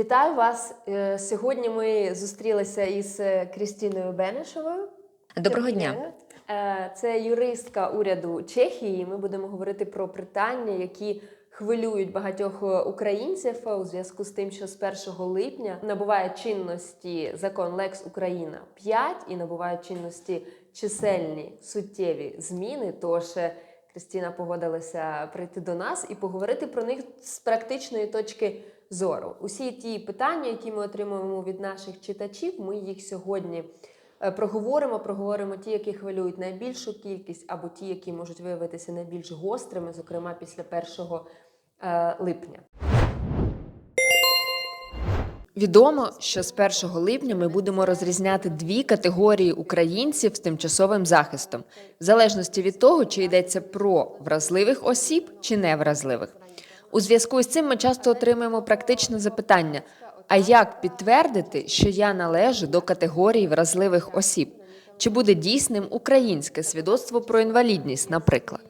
Вітаю вас. Е, Сьогодні ми зустрілися із е, Крістіною Бенешовою. Доброго дня. Е, Це юристка уряду Чехії. Ми будемо говорити про питання, які хвилюють багатьох українців у зв'язку з тим, що з 1 липня набуває чинності закон Лекс Україна 5 і набувають чинності чисельні суттєві зміни. Тож Крістіна погодилася прийти до нас і поговорити про них з практичної точки зору. Усі ті питання, які ми отримуємо від наших читачів, ми їх сьогодні е, проговоримо. Проговоримо ті, які хвилюють найбільшу кількість, або ті, які можуть виявитися найбільш гострими, зокрема після 1 е, липня. Відомо, що з 1 липня ми будемо розрізняти дві категорії українців з тимчасовим захистом, в залежності від того, чи йдеться про вразливих осіб чи невразливих. У зв'язку з цим ми часто отримуємо практичне запитання: а як підтвердити, що я належу до категорії вразливих осіб? Чи буде дійсним українське свідоцтво про інвалідність, наприклад?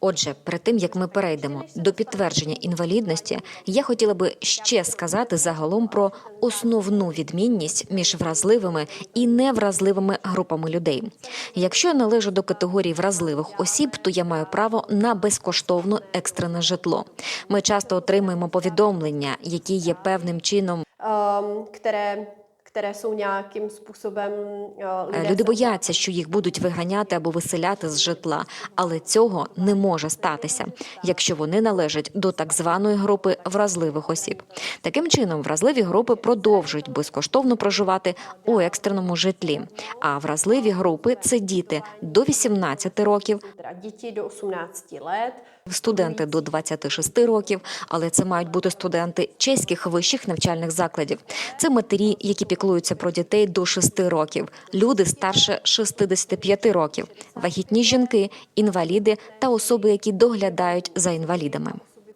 Отже, перед тим як ми перейдемо до підтвердження інвалідності, я хотіла би ще сказати загалом про основну відмінність між вразливими і невразливими групами людей. Якщо я належу до категорії вразливих осіб, то я маю право на безкоштовне екстрене житло. Ми часто отримуємо повідомлення, які є певним чином um, které jsou nějakým způsobem uh, Е, Люди бояться, що їх будуть виганяти або виселяти з житла, але цього не може статися, якщо вони належать до так званої групи вразливих осіб. Таким чином, вразливі групи продовжують безкоштовно проживати у екстреному житлі. А вразливі групи це діти до 18 років, děti do 18 let, студенти до 26 років, але це мають бути студенти чеських вищих навчальних закладів. Це матері, які піклуються про дітей до 6 років, люди старше 65 років, вагітні жінки, інваліди та особи, які доглядають за інвалідами.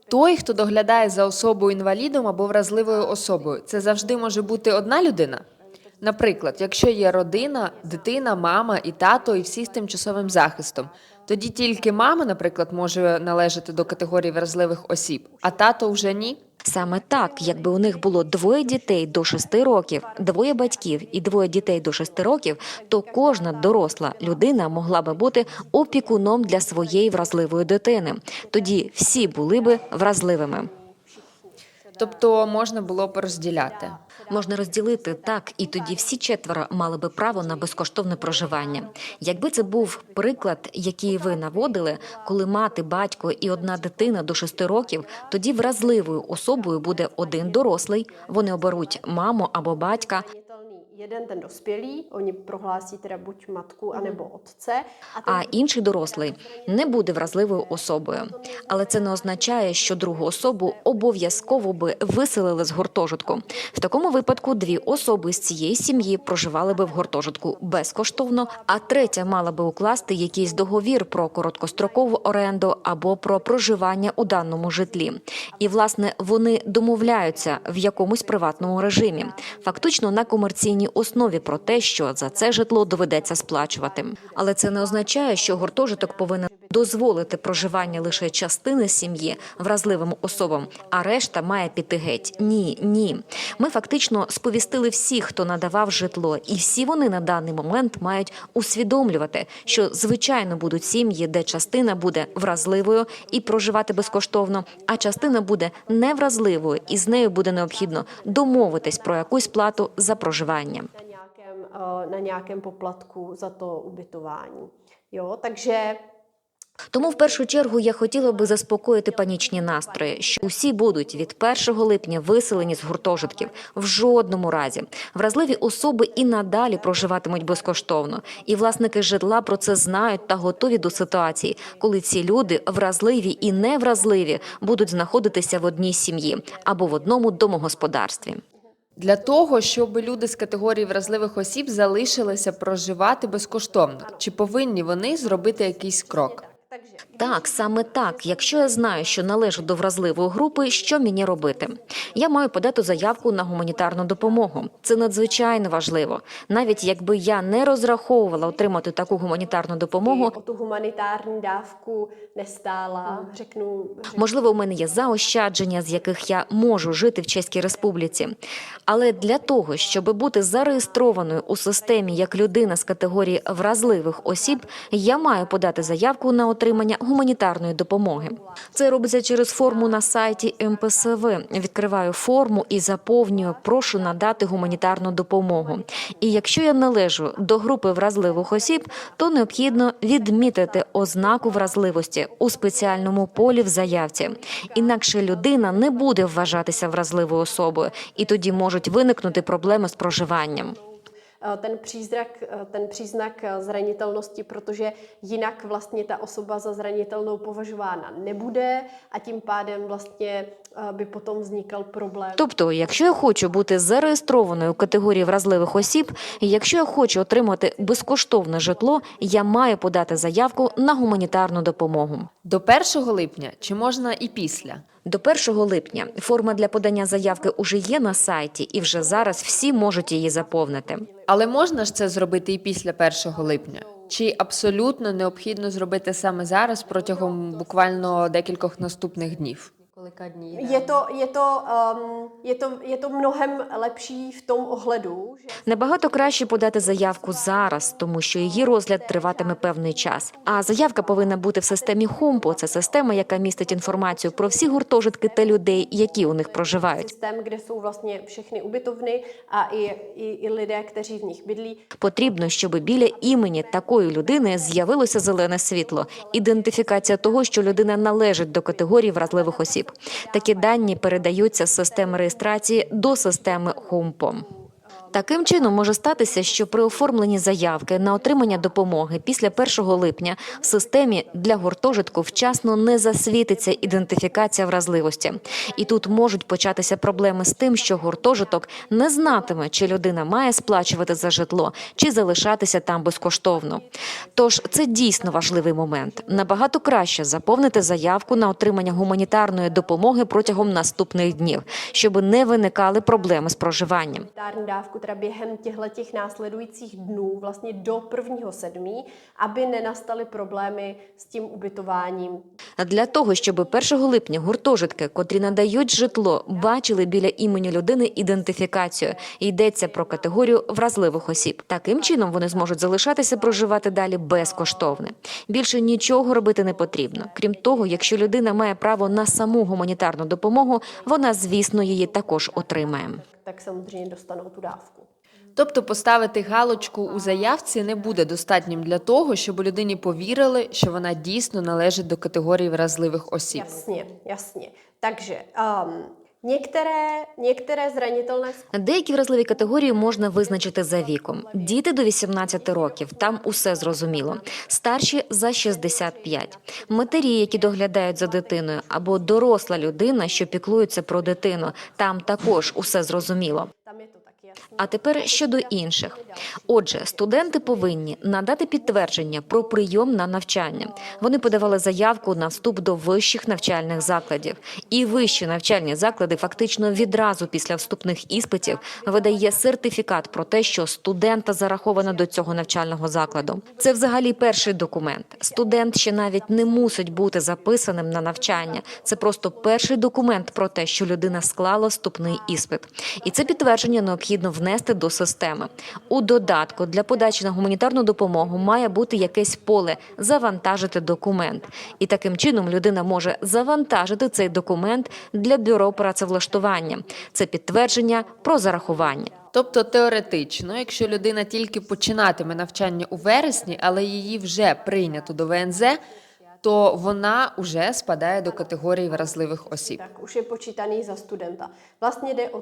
Той, хто доглядає за особою інвалідом або вразливою особою, це завжди може бути одна людина. Наприклад, якщо є родина, дитина, мама і тато, і всі з тимчасовим захистом, тоді тільки мама, наприклад, може належати до категорії вразливих осіб, а тато вже ні. Саме так, якби у них було двоє дітей до шести років, двоє батьків і двоє дітей до шести років, то кожна доросла людина могла би бути опікуном для своєї вразливої дитини. Тоді всі були би вразливими. Тобто можна було б розділяти. Можна розділити так, і тоді всі четверо мали би право на безкоштовне проживання. Якби це був приклад, який ви наводили, коли мати, батько і одна дитина до шести років, тоді вразливою особою буде один дорослий. Вони оберуть маму або батька. Jeden ten dospělý, oni prohlásí teda buď matku, anebo otce. A А інший дорослий не буде вразливою особою, але це не означає, що другу особу обов'язково би виселили з гуртожитку. В такому випадку дві особи з цієї сім'ї проживали би в гуртожитку безкоштовно, а третя мала би укласти якийсь договір про короткострокову оренду або про проживання у даному житлі. І власне вони домовляються в якомусь приватному режимі, фактично на комерційній основі про те, що за це житло доведеться сплачувати. Але це не означає, що гуртожиток повинен дозволити проживання лише частини сім'ї вразливим особам, а решта має піти геть. Ні, ні. Ми фактично сповістили всіх, хто надавав житло, і всі вони на даний момент мають усвідомлювати, що звичайно будуть сім'ї, де частина буде вразливою і проживати безкоштовно, а частина буде невразливою, і з нею буде необхідно домовитись про якусь плату за проживання. na nějakém, poplatku za to ubytování. Jo, takže Тому в першу чергу я хотіла би заспокоїти панічні настрої, що усі будуть від 1 липня виселені з гуртожитків в жодному разі. Вразливі особи і надалі проживатимуть безкоштовно, і власники житла про це знають та готові до ситуації, коли ці люди вразливі і невразливі будуть знаходитися в одній сім'ї або в одному домогосподарстві. Для того, щоб люди з категорії вразливих осіб залишилися проживати безкоштовно, чи повинні вони зробити якийсь крок? Takže Так, саме так. Якщо я знаю, що належу до вразливої групи, що мені робити? Я маю подати заявку на гуманітарну допомогу. Це надзвичайно важливо. Навіть якби я не розраховувала отримати таку гуманітарну допомогу, Можливо, у мене є заощадження, з яких я можу жити в Чеській Республіці. Але для того, щоб бути зареєстрованою у системі як людина з категорії вразливих осіб, я маю подати заявку на отримання гуманітарної допомоги. Це робиться через форму на сайті МПСВ. Відкриваю форму і заповнюю прошу надати гуманітарну допомогу. І якщо я належу до групи вразливих осіб, то необхідно відмітити ознаку вразливості у спеціальному полі в заявці. Інакше людина не буде вважатися вразливою особою, і тоді можуть виникнути проблеми з проживанням. Eh, ten přízrak, eh, ten příznak eh, zranitelnosti, protože jinak vlastně ta osoba za zranitelnou považována nebude a tím pádem vlastně by potom vznikal problém. Тобто, якщо я хочу бути зареєстрованою у категорії вразливих осіб, і якщо я хочу отримати безкоштовне житло, я маю подати заявку на гуманітарну допомогу. До 1 липня чи можна і після? До 1 липня форма для подання заявки уже є на сайті, і вже зараз всі можуть її заповнити. Але можна ж це зробити і після 1 липня? Чи абсолютно необхідно зробити саме зараз протягом буквально декількох наступних днів? Колика днів? Je to, je, to, um, je, to, je to mnohem lepší v tom ohledu, že Набагато краще подати заявку зараз, тому що її розгляд триватиме певний час. А заявка повинна бути в системі ХОМПО. Це система, яка містить інформацію про всі гуртожитки та людей, які у них проживають. systém, kde jsou vlastně všechny ubytovny a i, i, i lidé, kteří v nich bydlí. Потрібно, щоб біля імені такої людини з'явилося зелене світло, ідентифікація того, що людина належить до категорії вразливих осіб. Такі дані передаються з системи реєстрації до системи ХОМПО. Таким чином може статися, що при оформленні заявки на отримання допомоги після 1 липня в системі для гуртожитку вчасно не засвітиться ідентифікація вразливості, і тут можуть початися проблеми з тим, що гуртожиток не знатиме, чи людина має сплачувати за житло, чи залишатися там безкоштовно. Тож це дійсно важливий момент. Набагато краще заповнити заявку на отримання гуманітарної допомоги протягом наступних днів, щоб не виникали проблеми з проживанням. Teda během těchto těch následujících dnů, vlastně do 1. sedmí, aby nenastaly problémy s tím ubytováním. Для того, щоб 1 липня гуртожитки, котрі надають житло, бачили біля імені людини ідентифікацію, йдеться про категорію вразливих осіб. Таким чином вони зможуть залишатися проживати далі безкоштовно. Більше нічого робити не потрібно. Крім того, якщо людина має право на саму гуманітарну допомогу, вона, звісно, її також отримає. Tak samozřejmě dostanou tu dávku. Тобто поставити галочку у заявці не буде достатнім для того, щоб людині повірили, що вона дійсно належить до категорії вразливих осіб. Ясні, ясні. Takže um, Деякі вразливі категорії можна визначити за віком. Діти до 18 років, там усе зрозуміло. Старші за 65. Матері, які доглядають за дитиною, або доросла людина, що піклується про дитину, там також усе зрозуміло. А тепер щодо інших. Отже, студенти повинні надати підтвердження про прийом на навчання. Вони подавали заявку на вступ до вищих навчальних закладів. І вищі навчальні заклади фактично відразу після вступних іспитів видає сертифікат про те, що студента зараховано до цього навчального закладу. Це взагалі перший документ. Студент ще навіть не мусить бути записаним на навчання. Це просто перший документ про те, що людина склала вступний іспит. І це підтвердження необхідно внести до системи. У додатку для подачі на гуманітарну допомогу має бути якесь поле завантажити документ. І таким чином людина може завантажити цей документ для бюро працевлаштування. Це підтвердження про зарахування. Тобто теоретично, якщо людина тільки починатиме навчання у вересні, але її вже прийнято до ВНЗ, то вона вже спадає до категорії вразливих осіб. Tak už je počítaný za studenta. Vlastně jde o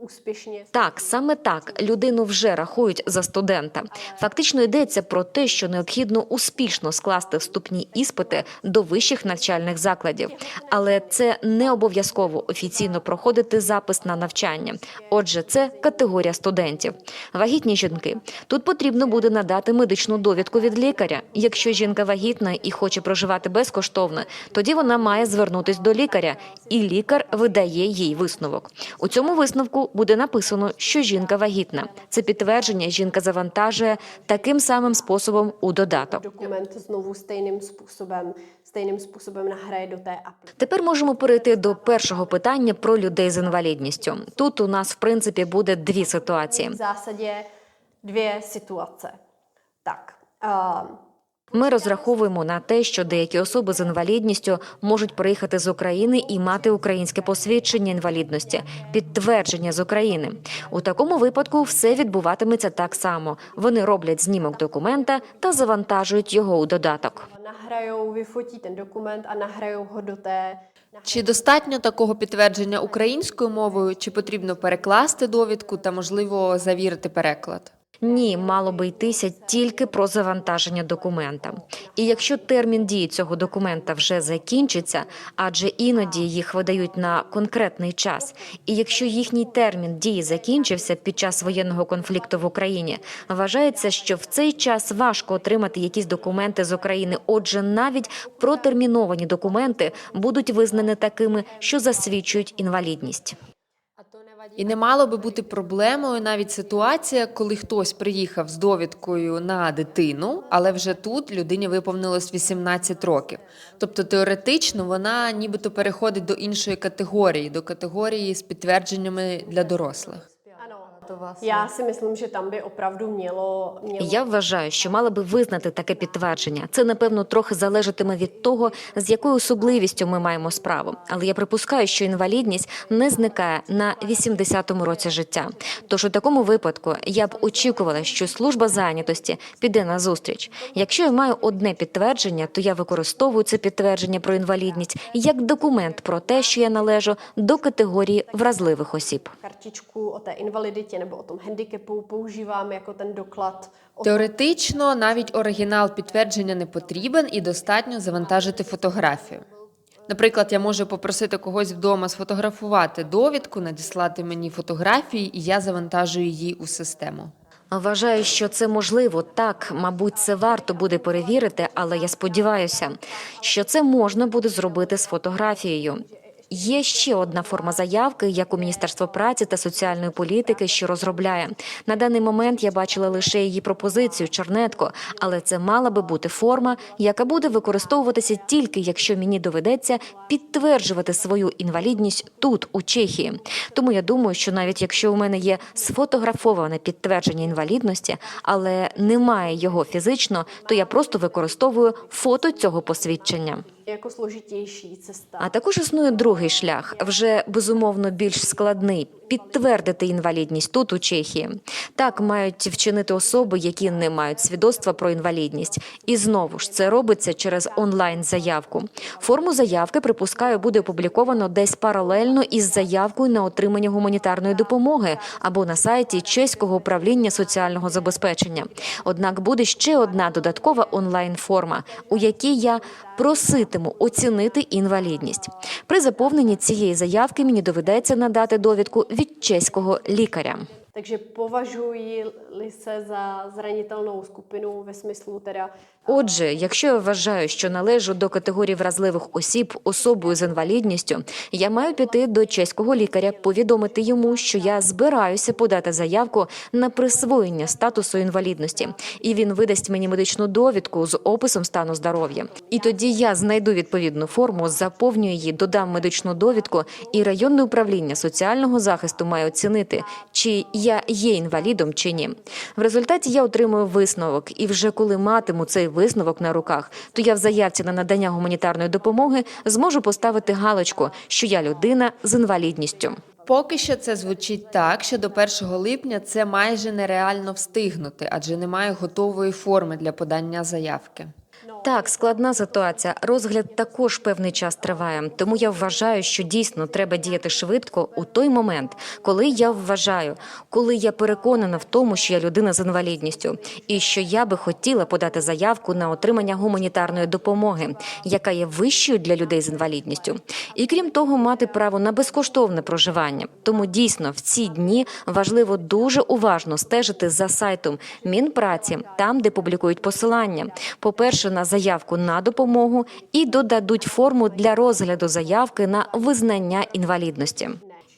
úspěšně. Так, саме так людину вже рахують за студента. Фактично йдеться про те, що необхідно успішно скласти вступні іспити до вищих навчальних закладів, але це не обов'язково офіційно проходити запис на навчання. Отже, це категорія студентів. Вагітні жінки тут потрібно буде надати медичну довідку від лікаря. Якщо жінка вагітна і хоче проживати безкоштовно, тоді вона має звернутись до лікаря, і лікар видає їй висновок. У цьому висновку буде написано, що жінка вагітна. Це підтвердження жінка завантажує таким самим способом у додаток. Znovu stejným způsobem, stejným způsobem nahraje do té aplikace. Тепер можемо перейти до першого питання про людей з інвалідністю. Тут у нас в принципі буде дві ситуації. V zásadě dvě situace. Tak, uh, Ми розраховуємо на те, що деякі особи з інвалідністю можуть приїхати з України і мати українське посвідчення інвалідності, підтвердження з України. У такому випадку все відбуватиметься так само. Вони роблять знімок документа та завантажують його у додаток. Чи достатньо такого підтвердження українською мовою, чи потрібно перекласти довідку та, можливо, завірити переклад? Ні, мало би йтися тільки про завантаження документа. І якщо термін дії цього документа вже закінчиться, адже іноді їх видають на конкретний час, і якщо їхній термін дії закінчився під час воєнного конфлікту в Україні, вважається, що в цей час важко отримати якісь документи з України. Отже, навіть протерміновані документи будуть визнані такими, що засвідчують інвалідність. І не мало би бути проблемою навіть ситуація, коли хтось приїхав з довідкою на дитину, але вже тут людині виповнилось 18 років. Тобто теоретично вона нібито переходить до іншої категорії, до категорії з підтвердженнями для дорослих. Já si myslím, že tam by opravdu mělo, mělo Я вважаю, що мали би визнати таке підтвердження. Це напевно трохи залежатиме від того, з якою особливістю ми маємо справу. Але я припускаю, що інвалідність не зникає на 80-му році життя. Тож у такому випадку я б очікувала, що служба зайнятості піде на зустріч. Якщо я маю одне підтвердження, то я використовую це підтвердження про інвалідність як документ про те, що я належу до категорії вразливих осіб. kartičku o té invaliditě nebo o tom handicapu používám jako ten doklad Теоретично навіть оригінал підтвердження не потрібен і достатньо завантажити фотографію. Наприклад, я можу попросити когось вдома сфотографувати довідку, надіслати мені фотографії, і я завантажую її у систему. Вважаю, що це можливо. Так, мабуть, це варто буде перевірити, але я сподіваюся, що це можна буде зробити з фотографією. Є ще одна форма заявки, яку Міністерство праці та соціальної політики, що розробляє на даний момент. Я бачила лише її пропозицію чернетко, але це мала би бути форма, яка буде використовуватися тільки якщо мені доведеться підтверджувати свою інвалідність тут, у Чехії. Тому я думаю, що навіть якщо у мене є сфотографоване підтвердження інвалідності, але немає його фізично, то я просто використовую фото цього посвідчення. А також існує другий шлях, вже безумовно більш складний підтвердити інвалідність тут, у Чехії. Так мають вчинити особи, які не мають свідоцтва про інвалідність. І знову ж це робиться через онлайн заявку. Форму заявки припускаю буде опубліковано десь паралельно із заявкою на отримання гуманітарної допомоги або на сайті чеського управління соціального забезпечення. Однак буде ще одна додаткова онлайн форма, у якій я проситиму оцінити інвалідність. При заповненні цієї заявки мені доведеться надати довідку від чеського лікаря. Takže považuji-li se za zranitelnou skupinu ve smyslu teda Отже, якщо я вважаю, що належу до категорії вразливих осіб особою з інвалідністю, я маю піти до чеського лікаря, повідомити йому, що я збираюся подати заявку на присвоєння статусу інвалідності, і він видасть мені медичну довідку з описом стану здоров'я. І тоді я знайду відповідну форму, заповню її, додам медичну довідку, і районне управління соціального захисту має оцінити, чи я є інвалідом чи ні. В результаті я отримую висновок, і вже коли матиму цей висновок на руках, то я в заявці на надання гуманітарної допомоги зможу поставити галочку, що я людина з інвалідністю. Поки що це звучить так, що до 1 липня це майже нереально встигнути, адже немає готової форми для подання заявки. Так, складна ситуація. Розгляд також певний час триває. Тому я вважаю, що дійсно треба діяти швидко у той момент, коли я вважаю, коли я переконана в тому, що я людина з інвалідністю, і що я би хотіла подати заявку на отримання гуманітарної допомоги, яка є вищою для людей з інвалідністю, і крім того, мати право на безкоштовне проживання. Тому дійсно в ці дні важливо дуже уважно стежити за сайтом Мінпраці, там де публікують посилання. По-перше, на заявку на допомогу і додадуть форму для розгляду заявки на визнання інвалідності.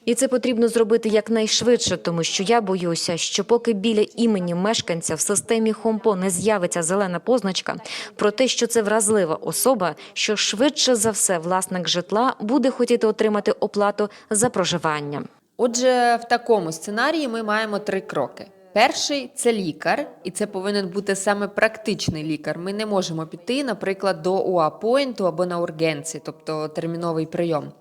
І це потрібно зробити якнайшвидше, тому що я боюся, що поки біля імені мешканця в системі Хомпо не з'явиться зелена позначка про те, що це вразлива особа, що швидше за все власник житла буде хотіти отримати оплату за проживання. Отже, в такому сценарії ми маємо три кроки. Перший це лікар, і це повинен бути саме практичний лікар. Ми не можемо піти, наприклад, до УА-поінту або на ургенці, тобто терміновий прийом.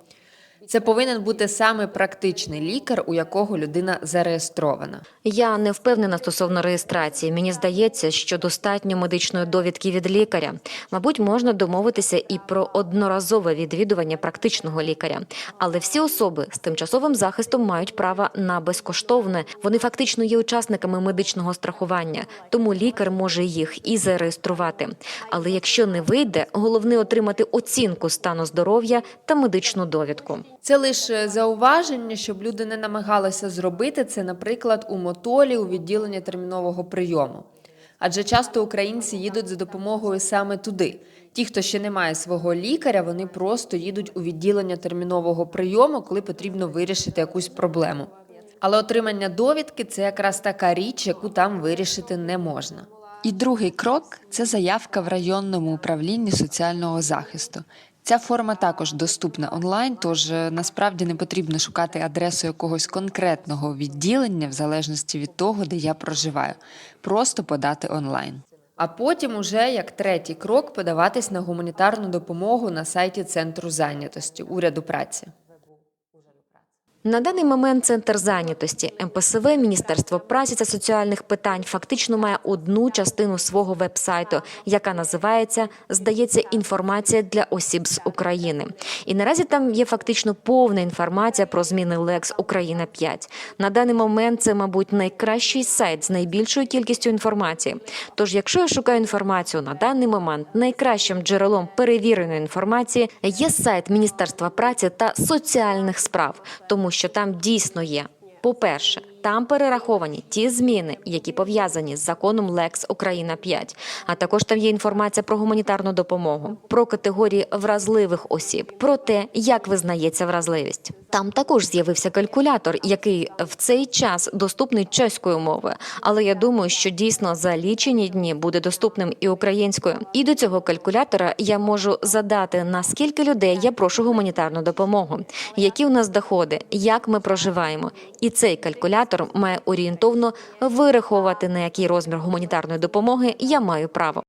Це повинен бути саме практичний лікар, у якого людина зареєстрована. Я не впевнена стосовно реєстрації. Мені здається, що достатньо медичної довідки від лікаря. Мабуть, можна домовитися і про одноразове відвідування практичного лікаря. Але всі особи з тимчасовим захистом мають право на безкоштовне. Вони фактично є учасниками медичного страхування, тому лікар може їх і зареєструвати. Але якщо не вийде, головне отримати оцінку стану здоров'я та медичну довідку. Це лише зауваження, щоб люди не намагалися зробити це, наприклад, у мотолі у відділення термінового прийому. Адже часто українці їдуть за допомогою саме туди. Ті, хто ще не має свого лікаря, вони просто їдуть у відділення термінового прийому, коли потрібно вирішити якусь проблему. Але отримання довідки це якраз така річ, яку там вирішити не можна. І другий крок це заявка в районному управлінні соціального захисту. Ця форма також доступна онлайн, тож е, насправді не потрібно шукати адресу якогось конкретного відділення в залежності від того, де я проживаю. Просто подати онлайн. А потім, уже як третій крок, подаватись на гуманітарну допомогу на сайті Центру зайнятості уряду праці. На даний момент центр зайнятості МПСВ Міністерство праці та соціальних питань фактично має одну частину свого веб-сайту, яка називається Здається, інформація для осіб з України. І наразі там є фактично повна інформація про зміни Лекс Україна 5 На даний момент це, мабуть, найкращий сайт з найбільшою кількістю інформації. Тож, якщо я шукаю інформацію на даний момент, найкращим джерелом перевіреної інформації є сайт Міністерства праці та соціальних справ, тому що там дійсно є. По-перше, там перераховані ті зміни, які пов'язані з законом Лекс Україна 5 А також там є інформація про гуманітарну допомогу, про категорії вразливих осіб, про те, як визнається вразливість. Там також з'явився калькулятор, який в цей час доступний чеською мовою. Але я думаю, що дійсно за лічені дні буде доступним і українською. І до цього калькулятора я можу задати на скільки людей я прошу гуманітарну допомогу, які у нас доходи, як ми проживаємо. І цей калькулятор має орієнтовно вираховувати на який розмір гуманітарної допомоги я маю право.